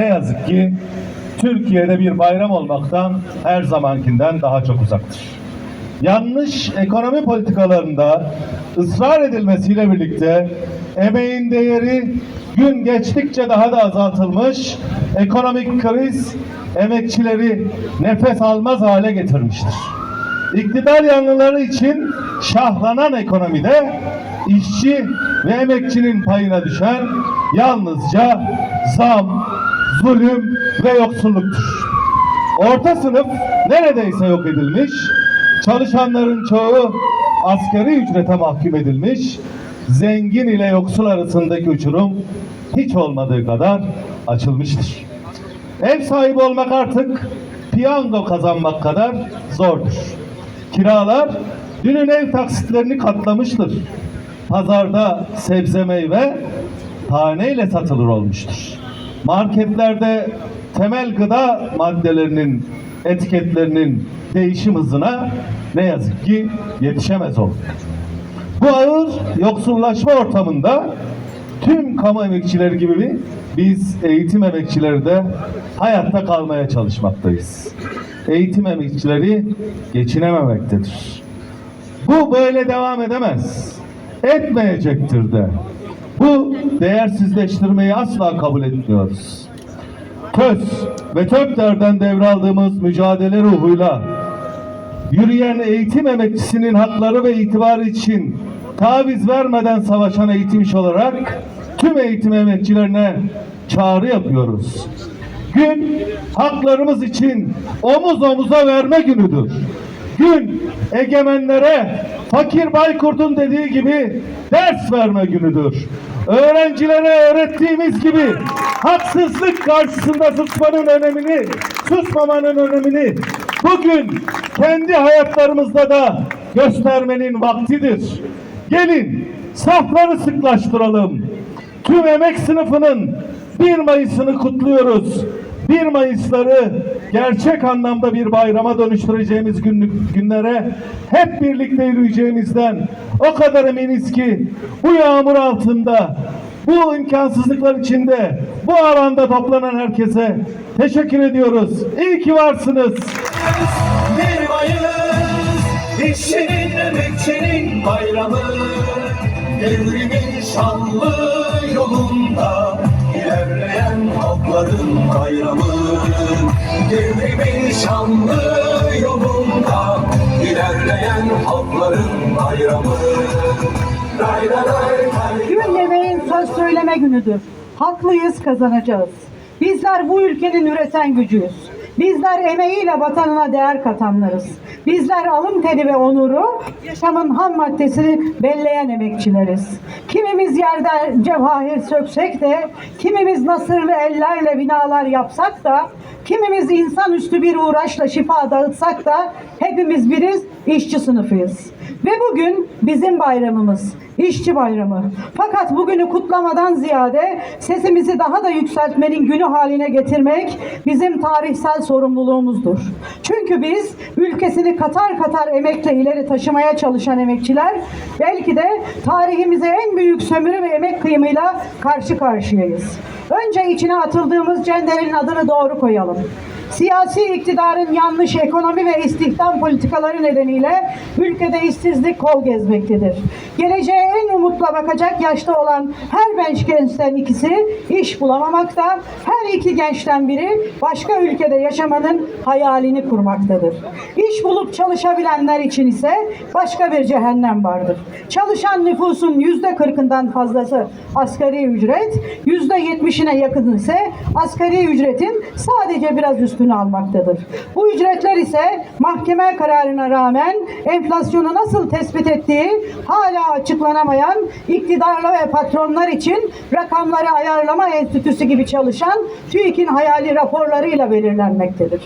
ne yazık ki Türkiye'de bir bayram olmaktan her zamankinden daha çok uzaktır. Yanlış ekonomi politikalarında ısrar edilmesiyle birlikte emeğin değeri gün geçtikçe daha da azaltılmış, ekonomik kriz emekçileri nefes almaz hale getirmiştir. İktidar yanlıları için şahlanan ekonomide işçi ve emekçinin payına düşen yalnızca zam, zulüm ve yoksulluktur. Orta sınıf neredeyse yok edilmiş, çalışanların çoğu asgari ücrete mahkum edilmiş, zengin ile yoksul arasındaki uçurum hiç olmadığı kadar açılmıştır. Ev sahibi olmak artık piyango kazanmak kadar zordur. Kiralar dünün ev taksitlerini katlamıştır. Pazarda sebze meyve taneyle satılır olmuştur. Marketlerde temel gıda maddelerinin etiketlerinin değişim hızına ne yazık ki yetişemez oldu. Bu ağır yoksullaşma ortamında tüm kamu emekçileri gibi biz eğitim emekçileri de hayatta kalmaya çalışmaktayız. Eğitim emekçileri geçinememektedir. Bu böyle devam edemez. Etmeyecektir de. Bu değersizleştirmeyi asla kabul etmiyoruz. TÖS ve TÖPDER'den devraldığımız mücadele ruhuyla yürüyen eğitim emekçisinin hakları ve itibarı için taviz vermeden savaşan eğitimci olarak tüm eğitim emekçilerine çağrı yapıyoruz. Gün haklarımız için omuz omuza verme günüdür. Gün egemenlere Fakir Baykurt'un dediği gibi ders verme günüdür. Öğrencilere öğrettiğimiz gibi haksızlık karşısında susmanın önemini, susmamanın önemini bugün kendi hayatlarımızda da göstermenin vaktidir. Gelin safları sıklaştıralım. Tüm emek sınıfının 1 Mayıs'ını kutluyoruz. 1 Mayıs'ları gerçek anlamda bir bayrama dönüştüreceğimiz günlük, günlere hep birlikte yürüyeceğimizden o kadar eminiz ki bu yağmur altında, bu imkansızlıklar içinde, bu alanda toplanan herkese teşekkür ediyoruz. İyi ki varsınız. Bir Mayıs işçinin emekçinin bayramı Devrimin şanlı yolunda ilerleyen halkların bayramı Devrimin şanlı yolunda ilerleyen halkların bayramı ray ray ray Gün yemeğin söz söyleme günüdür. Haklıyız kazanacağız. Bizler bu ülkenin üreten gücüyüz. Bizler emeğiyle vatanına değer katanlarız. Bizler alın teri ve onuru yaşamın ham maddesini belleyen emekçileriz. Kimimiz yerde cevahir söksek de, kimimiz nasırlı ellerle binalar yapsak da, kimimiz insanüstü bir uğraşla şifa dağıtsak da hepimiz biriz, işçi sınıfıyız. Ve bugün bizim bayramımız, işçi bayramı. Fakat bugünü kutlamadan ziyade sesimizi daha da yükseltmenin günü haline getirmek bizim tarihsel sorumluluğumuzdur. Çünkü biz ülkesini katar katar emekle ileri taşımaya çalışan emekçiler belki de tarihimize en büyük sömürü ve emek kıyımıyla karşı karşıyayız. Önce içine atıldığımız cenderin adını doğru koyalım. Siyasi iktidarın yanlış ekonomi ve istihdam politikaları nedeniyle ülkede işsizlik kol gezmektedir. Geleceğe en umutla bakacak yaşta olan her genç gençten ikisi iş bulamamakta, her iki gençten biri başka ülkede yaşamanın hayalini kurmaktadır. İş bulup çalışabilenler için ise başka bir cehennem vardır. Çalışan nüfusun yüzde kırkından fazlası asgari ücret, yüzde yetmişine yakın ise asgari ücretin sadece biraz üstünü almaktadır. Bu ücretler ise mahkeme kararına rağmen enflasyonu nasıl tespit ettiği hala açıklanamayan iktidarlı ve patronlar için rakamları ayarlama enstitüsü gibi çalışan TÜİK'in hayali raporlarıyla belirlenmektedir.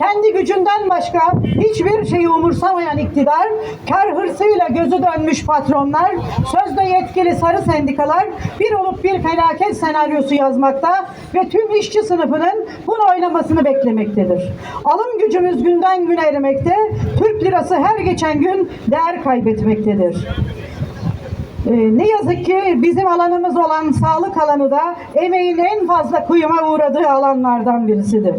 Kendi gücünden başka hiçbir şeyi umursamayan iktidar, kar hırsıyla gözü dönmüş patronlar, sözde yetkili sarı sendikalar bir olup bir felaket senaryosu yazmakta ve tüm işçi sınıfının bunu oynamasını beklemektedir. Alım gücümüz günden güne erimekte, Türk lirası her geçen gün değer kaybetmektedir. Ee, ne yazık ki bizim alanımız olan sağlık alanı da emeğin en fazla kuyuma uğradığı alanlardan birisidir.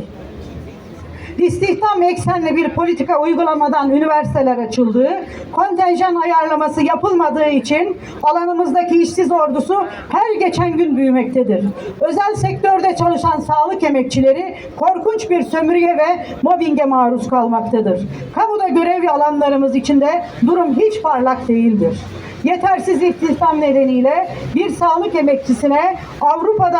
İstihdam eksenli bir politika uygulamadan üniversiteler açıldığı, kontenjan ayarlaması yapılmadığı için alanımızdaki işsiz ordusu her geçen gün büyümektedir. Özel sektörde çalışan sağlık emekçileri korkunç bir sömürüye ve mobbinge maruz kalmaktadır. Kamuda görev alanlarımız içinde durum hiç parlak değildir yetersiz istihdam nedeniyle bir sağlık emekçisine Avrupa'da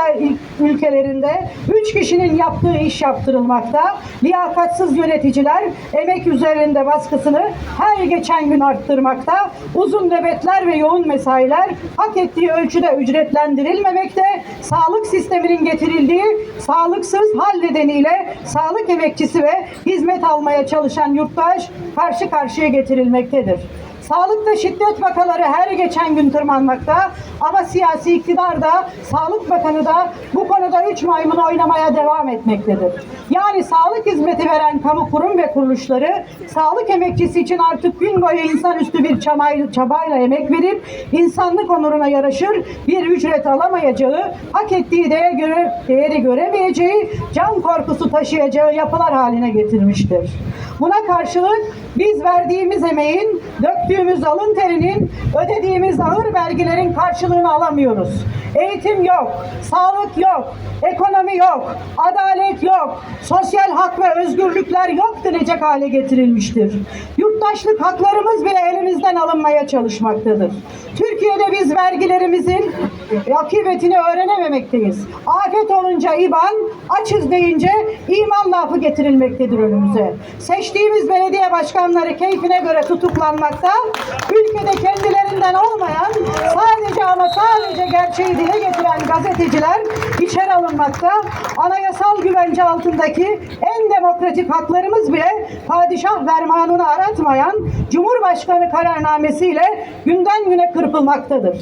ülkelerinde 3 kişinin yaptığı iş yaptırılmakta. Liyakatsız yöneticiler emek üzerinde baskısını her geçen gün arttırmakta. Uzun nöbetler ve yoğun mesailer hak ettiği ölçüde ücretlendirilmemekte. Sağlık sisteminin getirildiği sağlıksız hal nedeniyle sağlık emekçisi ve hizmet almaya çalışan yurttaş karşı karşıya getirilmektedir. Sağlıkta şiddet vakaları her geçen gün tırmanmakta ama siyasi iktidar da Sağlık Bakanı da bu konuda üç maymun oynamaya devam etmektedir. Yani sağlık hizmeti veren kamu kurum ve kuruluşları sağlık emekçisi için artık gün boyu insanüstü bir çabayla, çabayla emek verip insanlık onuruna yaraşır bir ücret alamayacağı, hak ettiği değer göre, değeri göremeyeceği, can korkusu taşıyacağı yapılar haline getirmiştir. Buna karşılık biz verdiğimiz emeğin, döktüğümüz alın terinin, ödediğimiz ağır vergilerin karşılığını alamıyoruz. Eğitim yok, sağlık yok, ekonomi yok, adalet yok, sosyal hak ve özgürlükler yok denecek hale getirilmiştir. Yurttaşlık haklarımız bile elimizden alınmaya çalışmaktadır. Türkiye'de biz vergilerimizin akıbetini öğrenememekteyiz. Afet olunca iban, açız deyince iman lafı getirilmektedir önümüze. Seçtiğimiz belediye başkanları keyfine göre tutuklanmakta, ülkede kendilerinden olmayan sadece ama sadece gerçeği dile getiren gazeteciler içeri alınmakta, anayasal güvence altındaki en demokratik haklarımız bile padişah fermanını aratmayan Cumhurbaşkanı kararnamesiyle günden güne kırpılmaktadır.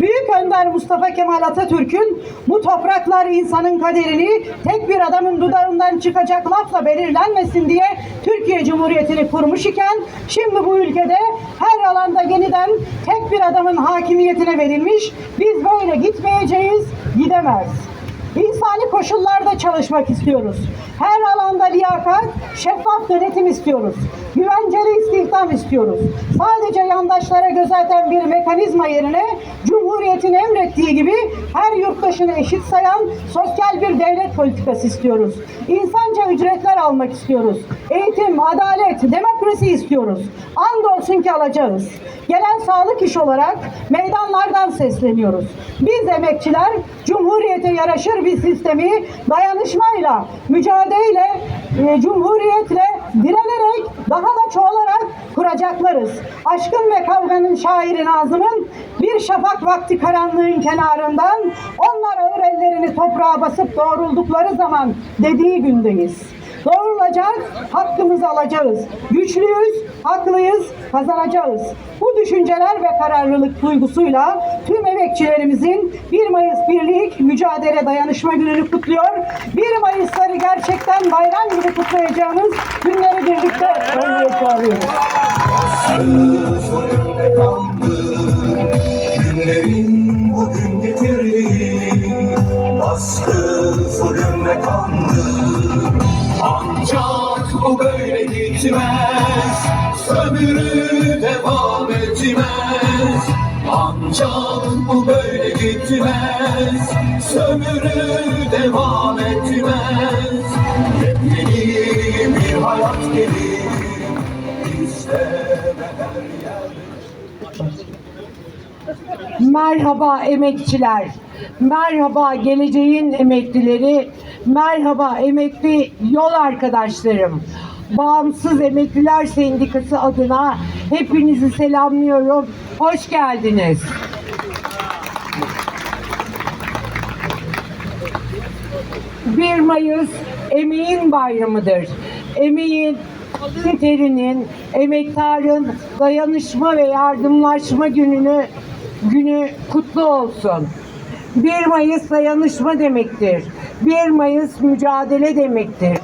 Büyük Önder Mustafa Kemal Atatürk'ün bu topraklar insanın kaderini tek bir adamın dudağından çıkacak lafla belirlenmesin diye Türkiye Cumhuriyeti'ni kurmuş iken şimdi bu ülkede her alanda yeniden tek bir adamın hakimiyetine verilmiş. Biz böyle gitmeyeceğiz, gidemez. İnsani koşullarda çalışmak istiyoruz. Her alanda liyakat, şeffaf denetim istiyoruz. Güvenceli istihdam istiyoruz. Sadece yandaşlara gözeten bir mekanizma yerine Cumhuriyet'in emrettiği gibi her yurttaşını eşit sayan sosyal bir devlet politikası istiyoruz. İnsanca ücretler almak istiyoruz. Eğitim, adalet, demokrasi istiyoruz. Andolsun ki alacağız. Gelen sağlık iş olarak meydanlardan sesleniyoruz. Biz emekçiler Cumhuriyete yaraşır bir sistemi dayanışmayla, mücadeleyle, e, Cumhuriyetle direnerek daha da çoğalarak kuracaklarız. Aşkın ve kavganın şairi Nazım'ın bir şafak vakti karanlığın kenarından onlar ağır ellerini toprağa basıp doğruldukları zaman dediği gündeyiz. Doğrulacak, hakkımızı alacağız. Güçlüyüz, haklıyız, kazanacağız. Bu düşünceler ve kararlılık duygusuyla tüm emekçilerimizin 1 Mayıs Birlik Mücadele Dayanışma Günü'nü kutluyor. 1 Mayıs'ları gerçekten bayram gibi kutlayacağımız günleri birlikte önlüğe çağırıyoruz. Günlerin bugün getirdiği Baskı zulümle kanlı Ancak bu böyle gitmez Sömürü devam etmez Ancak bu böyle gitmez Sömürü devam etmez Yepyeni bir hayat gelir Merhaba emekçiler. Merhaba geleceğin emeklileri. Merhaba emekli yol arkadaşlarım. Bağımsız Emekliler Sendikası adına hepinizi selamlıyorum. Hoş geldiniz. Bir Mayıs emeğin bayramıdır. Emeğin, alın terinin, emektarın dayanışma ve yardımlaşma gününü günü kutlu olsun. 1 Mayıs dayanışma demektir. 1 Mayıs mücadele demektir.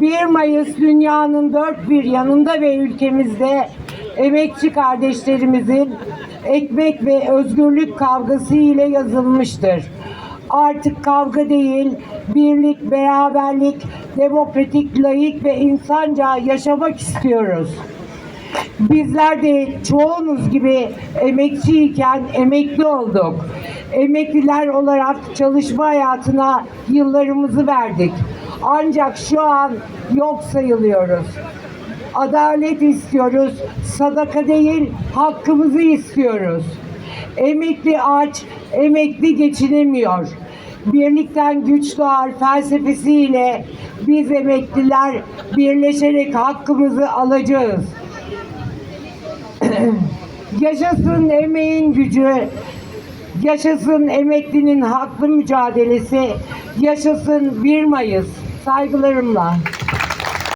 1 Mayıs dünyanın dört bir yanında ve ülkemizde emekçi kardeşlerimizin ekmek ve özgürlük kavgası ile yazılmıştır. Artık kavga değil, birlik, beraberlik, demokratik, layık ve insanca yaşamak istiyoruz. Bizler de çoğunuz gibi emekçiyken emekli olduk. Emekliler olarak çalışma hayatına yıllarımızı verdik. Ancak şu an yok sayılıyoruz. Adalet istiyoruz, sadaka değil hakkımızı istiyoruz. Emekli aç, emekli geçinemiyor. Birlikten güç doğar felsefesiyle biz emekliler birleşerek hakkımızı alacağız. Yaşasın emeğin gücü, yaşasın emeklinin haklı mücadelesi, yaşasın 1 Mayıs. Saygılarımla.